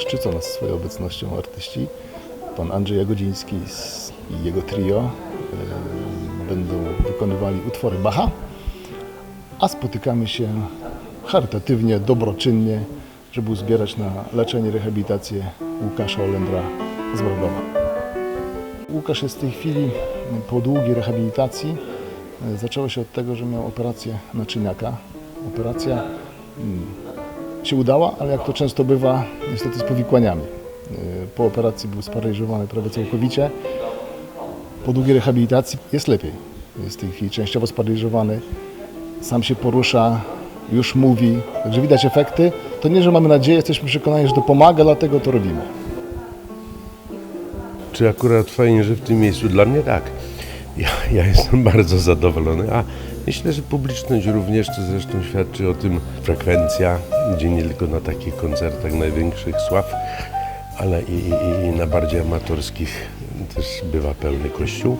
szczycą nas swoją obecnością artyści. Pan Andrzej Jagodziński i jego trio e, będą wykonywali utwory Bacha, a spotykamy się charytatywnie, dobroczynnie, żeby uzbierać na leczenie, rehabilitację Łukasza Olendra z Mrogowa. Łukasz jest w tej chwili po długiej rehabilitacji. E, Zaczęło się od tego, że miał operację naczyniaka. Operacja mm, się udała, ale jak to często bywa, niestety z powikłaniami. E, Po operacji był sparaliżowany prawie całkowicie. Po długiej rehabilitacji jest lepiej. Jest w tej chwili częściowo sparaliżowany. Sam się porusza, już mówi. Także widać efekty. To nie, że mamy nadzieję, jesteśmy przekonani, że to pomaga, dlatego to robimy. Czy akurat fajnie, że w tym miejscu? Dla mnie tak. Ja, ja jestem bardzo zadowolony, a myślę, że publiczność również, to zresztą świadczy o tym frekwencja, gdzie nie tylko na takich koncertach największych sław, ale i, i, i na bardziej amatorskich też bywa pełny kościół.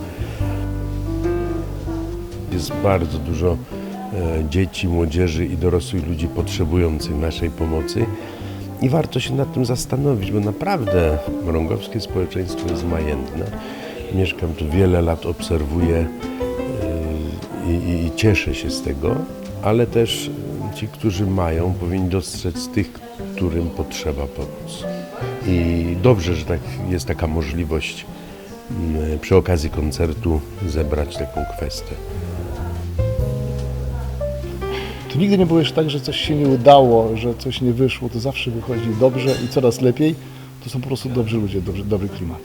Jest bardzo dużo e, dzieci, młodzieży i dorosłych ludzi potrzebujących naszej pomocy. I warto się nad tym zastanowić, bo naprawdę mrągowskie społeczeństwo jest majętne. Mieszkam tu wiele lat, obserwuję i, i, cieszę się z tego, ale też ci, którzy mają, powinni dostrzec tych, którym potrzeba pomóc. I dobrze, że tak jest taka możliwość yy, przy okazji koncertu zebrać taką kwestię. To nigdy nie było jeszcze tak, że coś się nie udało, że coś nie wyszło. To zawsze wychodzi dobrze i coraz lepiej. To są po prostu dobrzy ludzie, dobry, dobry klimat.